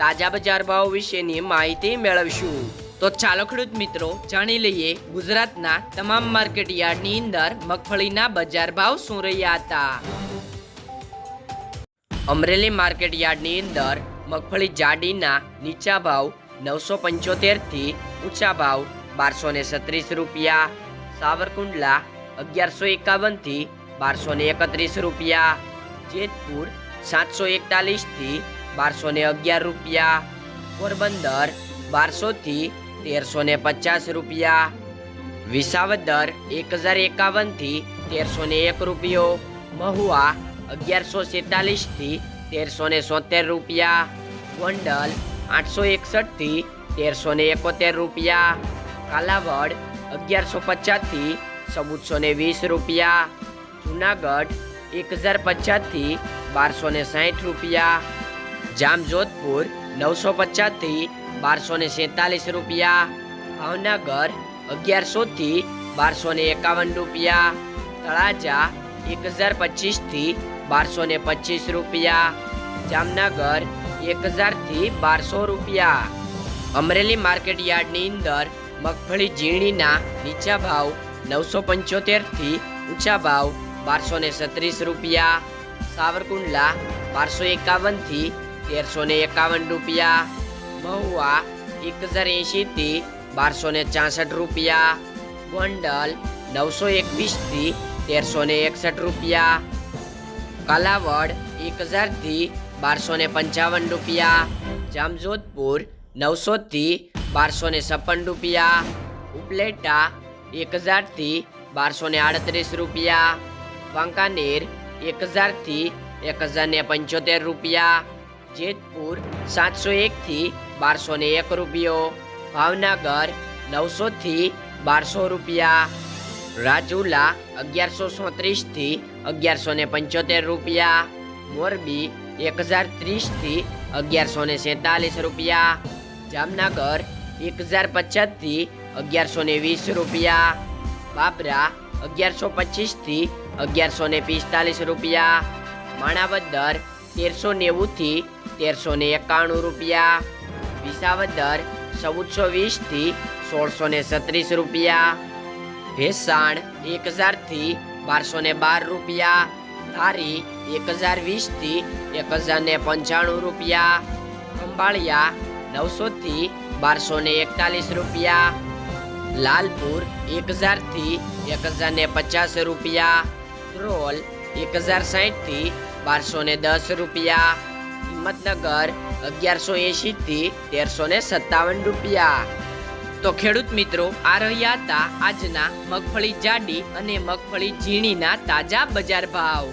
તાજા બજાર ભાવ વિશેની માહિતી મેળવશું. તો ચાલો ખેડૂત મિત્રો, જાણી લઈએ ગુજરાતના તમામ માર્કેટ યાર્ડની અંદર મગફળીના બજાર ભાવ શું રહ્યા હતા. અમરેલી માર્કેટ યાર્ડની અંદર મગફળી જાડીના નીચા ભાવ નવસો પંચોતેરથી ઊંચા ભાવ બારસો ને સત્રીસ રૂપિયા. સાવરકુંડલા અગિયારસો એકાવનથી બારસો ને એકત્રીસ રૂપિયા. જેતપુર સાતસો એકતાલીસથી બારસો ને અગિયાર રૂપિયા, પોરબંદર બારસોથી તેરસો ને પચાસ રૂપિયા, વિસાવદર એક હજાર એકાવનથી તેરસો ને એક રૂપિયો, મહુવા અગિયારસો સેતાલીસથી તેરસો ને સોતેર રૂપિયા, ગોંડલ આઠસો એકસઠથી તેરસો ને એકોતેર રૂપિયા, કાલાવડ અગિયારસો પચાસથી ચૌદસો ને વીસ રૂપિયા, જુનાગઢ એક હજાર પચાસથી બારસો ને સાઠ રૂપિયા જામજોધપુર, નવસો પચાસથી બારસો ને સેતાલીસ રૂપિયા. ભાવનગર, અગિયારસોથી બારસો ને એકાવન રૂપિયા. તળાજા એક હજાર પચીસથી બારસો ને પચીસ રૂપિયા. જામનગર એક હજારથી બારસો રૂપિયા. અમરેલી માર્કેટ યાર્ડની અંદર મગફળી ઝીણીના નીચા ભાવ નવસો પંચોતેરથી ઊંચા ભાવ બારસો ને સત્રીસ રૂપિયા. સાવરકુંડલા બારસો એકાવનથી તેરસો ને એકાવન રૂપિયા, મહુવા એક હજાર એંશીથી બારસો ને ચાસઠ રૂપિયા, ગોંડલ નવસો એકવીસથી તેરસો ને એકસઠ રૂપિયા, કાલાવડ એક હજારથી બારસો ને પંચાવન રૂપિયા, જામજોધપુર નવસોથી બારસો ને છપ્પન રૂપિયા, ઉપલેટા એક હજારથી બારસો ને આડત્રીસ રૂપિયા, વાંકાનેર એક હજારથી એક હજાર ને પંચોતેર રૂપિયા જેતપુર સાતસો એકથી બારસો ને એક રૂપિયો, ભાવનગર નવસોથી બારસો રૂપિયા, રાજુલા અગિયારસો સોત્રીસથી અગિયારસો ને પંચોતેર રૂપિયા, મોરબી એક હજાર ત્રીસથી અગિયારસો ને સેતાલીસ રૂપિયા, જામનગર એક હજાર પચાસથી અગિયારસો ને વીસ રૂપિયા, બાબરા અગિયારસો પચીસથી અગિયારસો ને પિસ્તાલીસ રૂપિયા, માણાવદર તેરસો નેવુંથી તેરસો ને એકાણું રૂપિયા. વિસાવદર ચૌદસો વીસથી સોળસો ને છત્રીસ રૂપિયા. ભેસાણ એક હજારથી બારસો ને બાર રૂપિયા. ધારી એક હજાર વીસથી એક હજાર ને પંચાણું રૂપિયા. ખંભાળિયા નવસોથી બારસો ને એકતાલીસ રૂપિયા. લાલપુર એક હજારથી એક હજાર ને પચાસ રૂપિયા. ધ્રોલ એક હજાર સાહીઠથી બારસો ને દસ રૂપિયા. હિંમતનગર અગિયારસો એંશીથી તેરસો ને સત્તાવન રૂપિયા. તો ખેડૂત મિત્રો, આ રહ્યા હતા આજના મગફળી જાડી અને મગફળી ઝીણીના તાજા બજાર ભાવ.